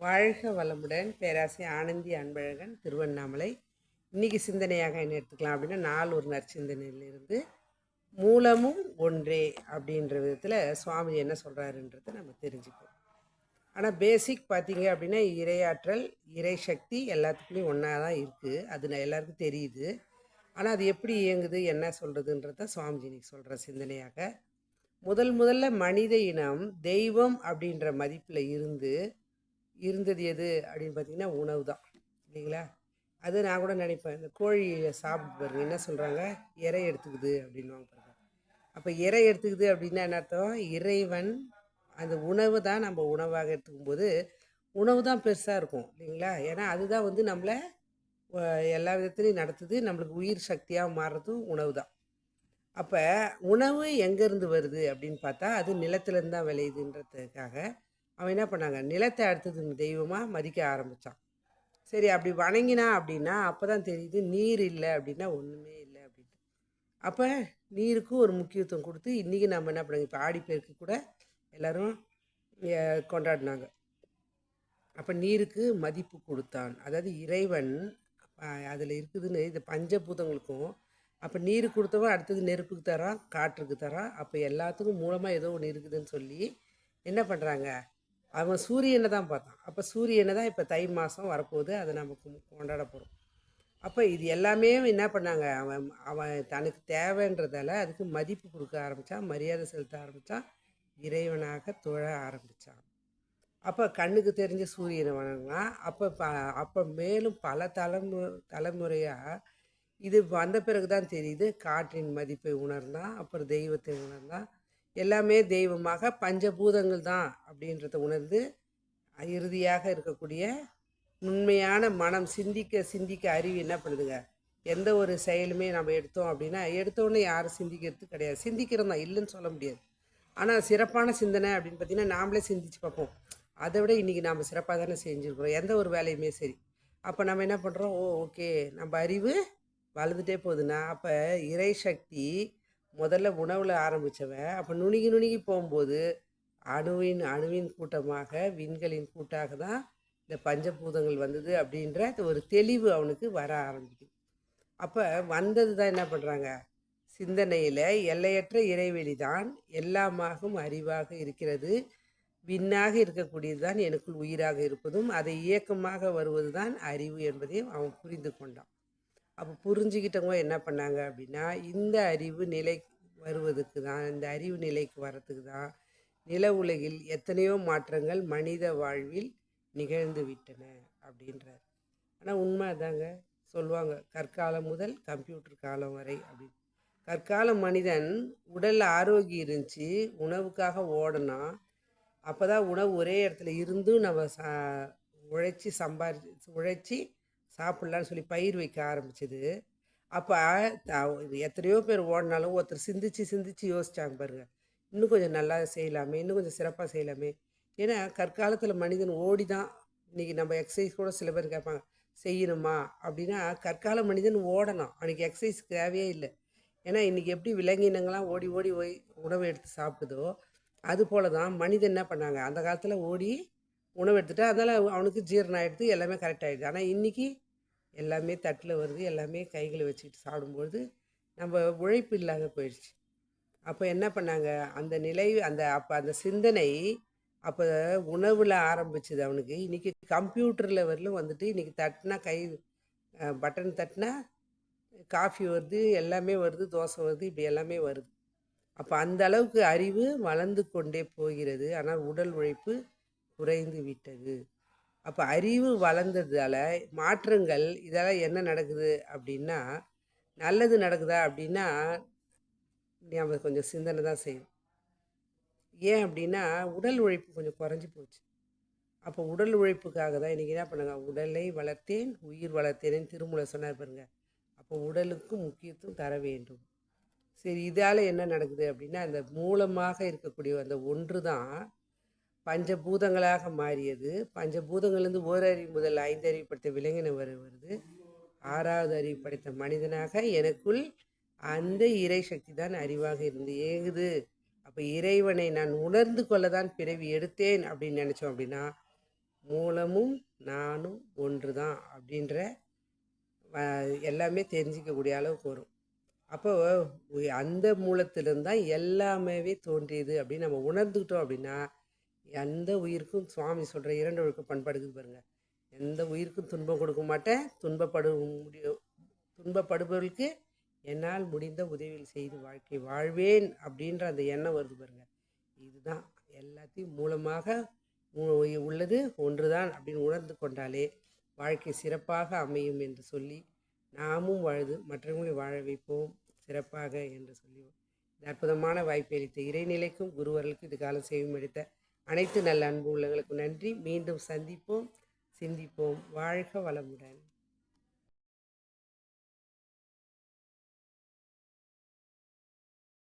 வாழ்க வளமுடன் பேராசை ஆனந்தி அன்பழகன் திருவண்ணாமலை. இன்னைக்கு சிந்தனையாக என்ன எடுத்துக்கலாம் அப்படின்னா நாள் ஒரு நற்சிந்தனையிலிருந்து மூலமும் ஒன்றே அப்படின்ற விதத்தில் சுவாமி என்ன சொல்கிறாருன்றதை நம்ம தெரிஞ்சுப்போம். ஆனால் பேசிக் பார்த்தீங்க அப்படின்னா இறையாற்றல் இறை சக்தி எல்லாத்துக்குள்ளேயும் ஒன்றா தான் இருக்குது அது நான் எல்லாருக்கும் தெரியுது. ஆனால் அது எப்படி இயங்குது என்ன சொல்கிறதுன்றத சுவாமிஜி இன்னைக்கு சொல்கிற சிந்தனையாக. முதல் முதல்ல மனித இனம் தெய்வம் அப்படின்ற மதிப்பில் இருந்து இருந்தது எது அப்படின்னு பார்த்தீங்கன்னா உணவு தான். இல்லைங்களா? அது நான் கூட நினைப்பேன். இந்த கோழியை சாப்பிட்டு பாருங்க. என்ன சொல்கிறாங்க இறை எடுத்துக்குது அப்படின்வாங்க பாருங்க. அப்போ இறை எடுத்துக்குது அப்படின்னா என்ன அர்த்தம்? இறைவன் அந்த உணவு தான் நம்ம உணவாக எடுத்துக்கும் போது உணவு தான் பெருசாக இருக்கும். இல்லைங்களா? ஏன்னா அதுதான் வந்து நம்மளை எல்லா விதத்துலையும் நடத்துது. நம்மளுக்கு உயிர் சக்தியாக மாறுறதும் உணவு தான். அப்போ உணவு எங்கேருந்து வருது அப்படின்னு பார்த்தா அது நிலத்துலேருந்து தான் விளையுதுன்றதுக்காக அவன் என்ன பண்ணாங்க? நிலத்தை அடுத்தது தெய்வமாக மதிக்க ஆரம்பித்தான் சரி அப்படி வணங்கினா அப்படின்னா அப்போ தான் தெரியுது நீர் இல்லை அப்படின்னா ஒன்றுமே இல்லை அப்படின்ட்டு. அப்போ நீருக்கும் ஒரு முக்கியத்துவம் கொடுத்து இன்றைக்கி நம்ம என்ன பண்ணுங்க இப்போ ஆடிப்பெருக்கு கூட எல்லோரும் கொண்டாடினாங்க. அப்போ நீருக்கு மதிப்பு கொடுத்தான். அதாவது இறைவன் அதில் இருக்குதுன்னு இந்த பஞ்சபூதங்களுக்கும் அப்போ நீர் கொடுத்தவன் அடுத்தது நெருப்புக்கு தரான் காற்றுக்கு தரான் அப்போ எல்லாத்துக்கும் மூலமாக ஏதோ ஒன்று இருக்குதுன்னு சொல்லி என்ன பண்ணுறாங்க அவன் சூரியனை தான் பார்த்தான். அப்போ சூரியனை தான் இப்போ தை மாதம் வரப்போகுது அதை நமக்கு கொண்டாட போகிறோம் அப்போ இது எல்லாமே என்ன பண்ணாங்க? அவன் அவன் தனக்கு தேவைன்றதால அதுக்கு மதிப்பு கொடுக்க ஆரம்பித்தான் மரியாதை செலுத்த ஆரம்பித்தான் இறைவனாக தொழ ஆரம்பித்தான் அப்போ கண்ணுக்கு தெரிஞ்ச சூரியனை வணங்கினா அப்போ ப அப்போ மேலும் பல தலைமு தலைமுறையாக இது வந்த பிறகு தான் தெரியுது காற்றின் மதிப்பை உணர்ந்தான் அப்புறம் தெய்வத்தை உணர்ந்தான். எல்லாமே தெய்வமாக பஞ்சபூதங்கள் தான் அப்படின்றத உணர்ந்து இறுதியாக இருக்கக்கூடிய உண்மையான மனம் சிந்திக்க சிந்திக்க அறிவு என்ன பண்ணுதுங்க? எந்த ஒரு செயலுமே நம்ம எடுத்தோம் அப்படின்னா எடுத்தோடனே யாரும் சிந்திக்கிறது கிடையாது. சிந்திக்கிறோம் தான் இல்லைன்னு சொல்ல முடியாது. ஆனால் சிறப்பான சிந்தனை அப்படின்னு பார்த்தீங்கன்னா நாமளே சிந்திச்சு பார்ப்போம். அதை விட இன்றைக்கி நாம் சிறப்பாக தானே செஞ்சுருக்குறோம். எந்த ஒரு வேலையுமே சரி. அப்போ நம்ம என்ன பண்ணுறோம் ஓ ஓகே. நம்ம அறிவு வளர்ந்துட்டே போகுதுன்னா அப்போ இறை சக்தி முதல்ல உணவில் ஆரம்பித்தவன் அப்போ நுணுகி நுணுகி போகும்போது அணுவின் அணுவின் கூட்டமாக விண்களின் கூட்டாக தான் இந்த பஞ்சபூதங்கள் வந்தது அப்படின்ற ஒரு தெளிவு அவனுக்கு வர ஆரம்பிக்குது. அப்போ வந்தது தான் என்ன பண்ணுறாங்க சிந்தனையில் எல்லையற்ற இறைவெளி தான் எல்லாமாகும் அறிவாக இருக்கிறது. விண்ணாக இருக்கக்கூடியது தான் எனக்குள் உயிராக இருப்பதும் அதை இயக்கமாக வருவது தான் அறிவு என்பதையும் அவன் புரிந்து கொண்டான். அப்போ புரிஞ்சுக்கிட்டவங்க என்ன பண்ணாங்க அப்படின்னா இந்த அறிவு நிலை வருவதுக்கு தான் இந்த அறிவு நிலைக்கு வரத்துக்கு தான் நில உலகில் எத்தனையோ மாற்றங்கள் மனித வாழ்வில் நிகழ்ந்து விட்டன அப்படின்றார். ஆனால் உண்மை தாங்க சொல்லுவாங்க கற்காலம் முதல் கம்ப்யூட்டர் காலம் வரை அப்படின்னு. கற்கால மனிதன் உடல் ஆரோக்கியம் இருந்துச்சு உணவுக்காக ஓடணும் அப்போ தான் உணவு ஒரே இடத்துல இருந்தும் நம்ம சா உழைச்சி சம்பாரிச்சு உழைச்சி சாப்பிட்லான்னு சொல்லி பயிர் வைக்க ஆரம்பிச்சது. அப்போ எத்தனையோ பேர் ஓடினாலும் ஒருத்தர் சிந்திச்சு சிந்திச்சு யோசிச்சாங்க பாருங்க. இன்னும் கொஞ்சம் நல்லா செய்யலாமே இன்னும் கொஞ்சம் சிறப்பாக செய்யலாமே. ஏன்னா கற்காலத்தில் மனிதன் ஓடி தான் இன்றைக்கி நம்ம எக்ஸசைஸ் கூட சில பேர் கேட்பாங்க செய்யணுமா? அப்படின்னா கற்கால மனிதன் ஓடணும். அன்றைக்கி எக்ஸசைஸ் தேவையே இல்லை. ஏன்னா இன்றைக்கி எப்படி விலங்கினங்கள்லாம் ஓடி ஓடி போய் உணவு எடுத்து சாப்பிடுதோ அது போல தான் மனிதன் என்ன பண்ணாங்க? அந்த காலத்தில் ஓடி உணவு எடுத்துட்டா அதனால் அவனுக்கு ஜீரணம் ஆகிடுது எல்லாமே கரெக்ட் ஆகிடுது ஆனால் இன்றைக்கி எல்லாமே தட்டில் வருது எல்லாமே கைகளை வச்சுக்கிட்டு சாப்பிடும்பொழுது நம்ம உழைப்பு இல்லாத போயிடுச்சு. அப்போ என்ன பண்ணாங்க? அந்த நிலை அந்த அப்போ அந்த சிந்தனை அப்போ உணவில் ஆரம்பிச்சது அவனுக்கு. இன்றைக்கி கம்ப்யூட்டரில் வரலும் வந்துட்டு இன்றைக்கி தட்டினா கை பட்டன் தட்டினா காஃபி வருது எல்லாமே வருது தோசை வருது இப்படி எல்லாமே வருது. அப்போ அந்த அளவுக்கு அறிவு வளர்ந்து கொண்டே போகிறது. ஆனால் உடல் உழைப்பு குறைந்து விட்டது. அப்போ அறிவு வளர்ந்ததால மாற்றங்கள் இதெல்லாம் என்ன நடக்குது அப்படின்னா நல்லது நடக்குதா அப்படின்னா நம்ம கொஞ்சம் சிந்தனை தான் செய்யும். ஏன் அப்படின்னா உடல் உழைப்பு கொஞ்சம் குறைஞ்சி போச்சு. அப்போ உடல் உழைப்புக்காக தான் இன்றைக்கி என்ன பண்ணுங்க? உடலை வளர்த்தேன் உயிர் வளர்த்தேன்னு திருமூல சொன்னார் பாருங்க. அப்போ உடலுக்கு முக்கியத்துவம் தர வேண்டும். சரி இதால் என்ன நடக்குது அப்படின்னா அந்த மூலமாக இருக்கக்கூடிய அந்த ஒன்று தான் பஞ்சபூதங்களாக மாறியது. பஞ்சபூதங்கள்லேருந்து ஓரறிவு முதல் ஐந்தறிவு படைத்த விலங்கினம் வரை வருது. ஆறாவது அறிவு படைத்த மனிதனாக எனக்குள் அந்த இறை சக்தி தான் அறிவாக இருந்து ஏகுது. அப்போ இறைவனை நான் உணர்ந்து கொள்ள தான் பிறவி எடுத்தேன் அப்படின்னு நினச்சோம் அப்படின்னா மூலமும் நானும் ஒன்று தான் அப்படின்ற எல்லாமே தெரிஞ்சிக்கக்கூடிய அளவுக்கு வரும். அப்போ அந்த மூலத்திலிருந்து தான் எல்லாமே தோன்றியது அப்படின்னு நம்ம உணர்ந்துக்கிட்டோம் அப்படின்னா எந்த உயிருக்கும் சுவாமி சொல்கிற இரண்டு ஒழுக்க பண்பாடுக்கு பாருங்கள் எந்த உயிருக்கும் துன்பம் கொடுக்க மாட்டேன். துன்பப்படு முடியும் துன்பப்படுபவர்களுக்கு என்னால் முடிந்த உதவிகள் செய்து வாழ்க்கை வாழ்வேன் அப்படின்ற அந்த எண்ணம் வருது பாருங்க. இதுதான் எல்லாத்தையும் மூலமாக உ- உள்ளது. ஒன்றுதான் அப்படின்னு உணர்ந்து கொண்டாலே வாழ்க்கை சிறப்பாக அமையும் என்று சொல்லி நாமும் வாழ்து மற்றவங்களை வாழ வைப்போம். சிறப்பாக என்று சொல்லி இந்த அற்புதமான வாய்ப்பை அளித்த இறைநிலைக்கும் குருவர்களுக்கும் இது காலம் செய்யும் எடுத்த அனைத்து நல்ல அன்பு உள்ளங்களுக்கும் நன்றி. மீண்டும் சந்திப்போம். சிந்திப்போம். வாழ்க வளமுடன்.